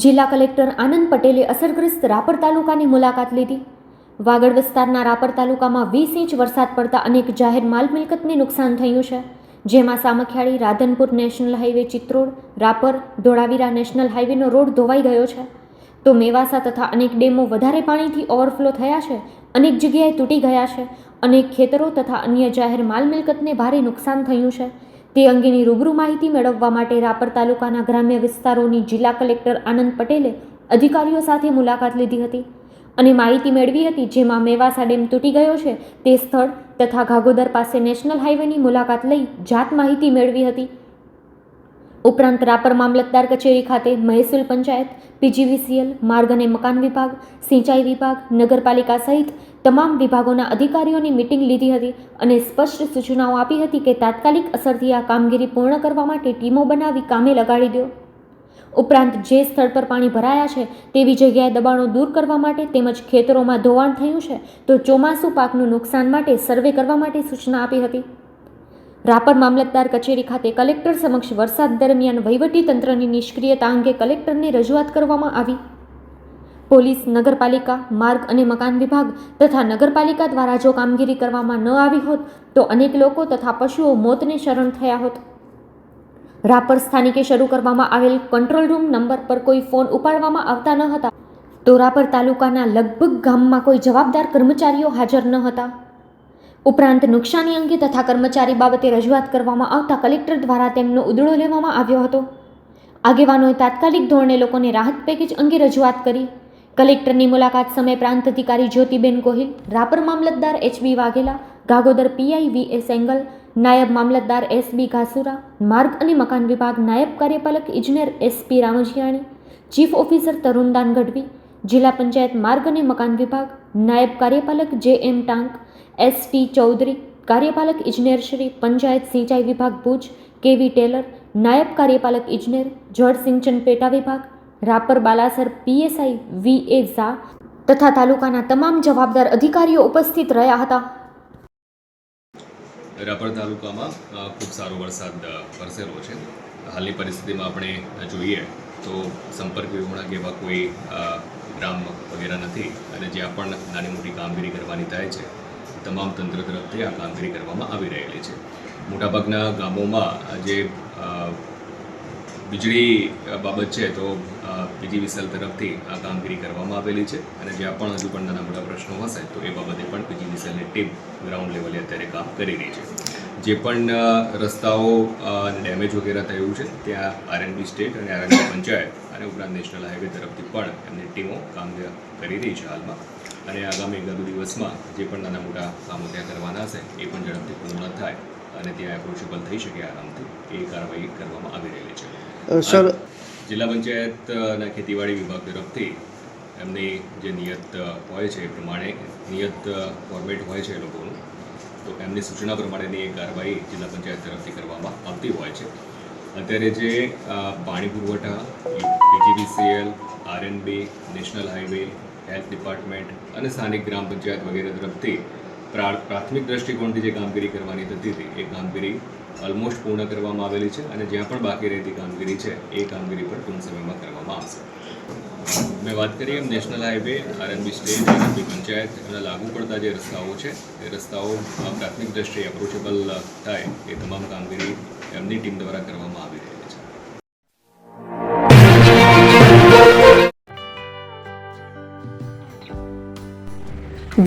જિલ્લા કલેક્ટર આનંદ પટેલે અસરગ્રસ્ત રાપર તાલુકાની મુલાકાત લીધી. વાગડ વિસ્તારના રાપર તાલુકામાં વીસ ઇંચ વરસાદ પડતા અનેક જાહેર માલ મિલકતને નુકસાન થયું છે. જેમાં Samakhiyali, Radhanpur national highway Chitrod, Rapar, Dholavira national હાઈવેનો road ધોવાઈ ગયો છે. તો મેવાસા તથા અનેક ડેમો વધારે પાણીથી ઓવરફ્લો થયા છે, અનેક જગ્યાએ તૂટી ગયા છે અનેક ખેતરો તથા અન્ય જાહેર માલ મિલકતને ભારે નુકસાન થયું છે. તે અંગેની રૂબરૂ માહિતી મેળવવા માટે રાપર તાલુકાના ગ્રામ્ય વિસ્તારોની જિલ્લા કલેક્ટર આનંદ પટેલે અધિકારીઓ સાથે મુલાકાત લીધી હતી અને માહિતી મેળવી હતી જેમાં મેવાસા ડેમ તૂટી ગયો છે તે સ્થળ તથા ઘાગોદર પાસે નેશનલ હાઈવેની મુલાકાત લઈ જાત માહિતી મેળવી હતી. ઉપરાંત રાપર મામલતદાર કચેરી ખાતે મહેસૂલ પંચાયત, પીજીવીસીએલ, માર્ગ અને મકાન વિભાગ, સિંચાઈ વિભાગ, નગરપાલિકા સહિત તમામ વિભાગોના અધિકારીઓની મિટિંગ લીધી હતી અને સ્પષ્ટ સૂચનાઓ આપી હતી કે તાત્કાલિક અસરથી આ કામગીરી પૂર્ણ કરવા માટે ટીમો બનાવી કામે લગાડી દો. ઉપરાંત જે સ્થળ પર પાણી ભરાયા છે તેવી જગ્યાએ દબાણો દૂર કરવા માટે તેમજ ખેતરોમાં ધોવાણ થયું છે તો ચોમાસું પાકનું નુકસાન માટે સર્વે કરવા માટે સૂચના આપી હતી. રાપર મામલતદાર કચેરી ખાતે કલેક્ટર સમક્ષ વરસાદ દરમિયાન વહીવટી તંત્રની નિષ્ક્રિયતા અંગે કલેક્ટરને રજૂઆત કરવામાં આવી. પોલીસ, નગરપાલિકા, માર્ગ અને મકાન વિભાગ તથા નગરપાલિકા દ્વારા જો કામગીરી કરવામાં ન આવી હોત, તો અનેક લોકો તથા પશુઓ મોતને શરણ થયા હોત. રાપર સ્થાનિકે શરૂ કરવામાં આવેલ કંટ્રોલ રૂમ નંબર પર કોઈ ફોન ઉપાડવામાં આવતા ન હતા. તો રાપર તાલુકાના લગભગ ગામમાં કોઈ જવાબદાર કર્મચારીઓ હાજર ન હતા. ઉપરાંત નુકસાની અંગે તથા કર્મચારી બાબતે રજૂઆત કરવામાં આવતા કલેક્ટર દ્વારા તેમનો ઉદળો લેવામાં આવ્યો હતો. આગેવાનોએ તાત્કાલિક ધોરણે લોકોને રાહત પેકેજ અંગે રજૂઆત કરી. કલેક્ટરની મુલાકાત સમયે પ્રાંત અધિકારી જ્યોતિબેન ગોહિલ, રાપર મામલતદાર HB Vaghela, Gagodar PI V S Angal, નાયબ મામલતદાર એસબી ઘાસુરા, માર્ગ અને મકાન વિભાગ નાયબ કાર્યપાલક ઇજનેર SP Ramjiyani, chief officer Tarundan Gadhvi જિલ્લા પંચાયત માર્ગ અને મકાન વિભાગ, નાયબ કાર્યપાલક J M Tank S T Chaudhary, કાર્યપાલક ઇજનેર શ્રી પંચાયત સિંચાઈ વિભાગ ભુજ, કેવી ટેલર, નાયબ કાર્યપાલક ઇજનેર, જળ સિંચન પેટા વિભાગ, Rapar Balasar PSI V A Jha તથા તાલુકાના તમામ જવાબદાર અધિકારીઓ ઉપસ્થિત રહ્યા હતા. રાપર તાલુકામાં ખૂબ સારો વરસાદ વરસેલો છે. હાલની પરિસ્થિતિમાં આપણે જોઈએ તો સંપર્ક વિહોણા એવા કોઈ ગ્રામ વગેરે નથી અને જ્યાં પણ નાની મોટી કામગીરી કરવાની થાય છે તમામ તંત્ર તરફથી આ કામગીરી કરવામાં આવી રહેલી છે. મોટાભાગના ગામોમાં જે વીજળી બાબત છે તો પીજીવીસીએલ તરફથી આ કામગીરી કરવામાં આવેલી છે અને જ્યાં પણ હજુ પણ નાના મોટા પ્રશ્નો હશે તો એ બાબતે પણ પીજીવીસીએલની ટીમ ગ્રાઉન્ડ લેવલે અત્યારે કામ કરી રહી છે. જે પણ રસ્તાઓ ડેમેજ વગેરે થયું છે ત્યાં આરએનબી સ્ટેટ અને આરએનબી પંચાયત અને ઉપરાંત નેશનલ હાઈવે તરફથી પણ એમની ટીમો કામ કરી રહી છે હાલમાં. અને આગામી એકાદુ દિવસમાં જે પણ નાના મોટા કામો ત્યાં કરવાના હશે એ પણ ઝડપથી પૂર્ણ થાય અને ત્યાં એપ્રોચેબલ થઈ શકે આરામથી એ કાર્યવાહી કરવામાં આવી રહેલી છે. સર જિલ્લા પંચાયત અને ખેતીવાડી વિભાગ તરફથી એમની જે નિયત હોય છે એ પ્રમાણે નિયત ફોર્મેટ હોય છે એ લોકોનું તો તેમની સૂચના પ્રમાણેની એ કાર્યવાહી જિલ્લા પંચાયત તરફથી કરવામાં આવતી હોય છે. અત્યારે જે પાણી પુરવઠા, PGVCL, RNB, national highway health department અને સ્થાનિક ગ્રામ પંચાયત વગેરે તરફથી પ્રા- પ્રાથમિક દ્રષ્ટિકોણથી જે કામગીરી કરવાની થતી હતી, એ કામગીરી ઓલમોસ્ટ પૂર્ણ કરવામાં આવેલી છે અને જ્યાં પણ બાકી રહેતી કામગીરી છે, એ કામગીરી પણ ટૂંક સમયમાં કરવામાં આવશે. મેં વાત કરી એમ national highway RNB state RNB panchayat એમના લાગુ પડતા જે રસ્તાઓ છે, એ રસ્તાઓ પ્રાથમિક દ્રષ્ટિએ એપ્રોચેબલ થાય એ તમામ કામગીરી એમની ટીમ દ્વારા કરવામાં આવી રહી છે.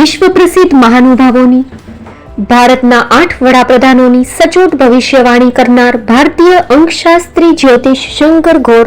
વિશ્વ પ્રસિદ્ધ મહાનુભાવોની, ભારતના આઠ વડાપ્રધાનોની સચોટ ભવિષ્યવાણી કરનાર ભારતીય અંકશાસ્ત્રી જ્યોતિષ શંકર ઘોર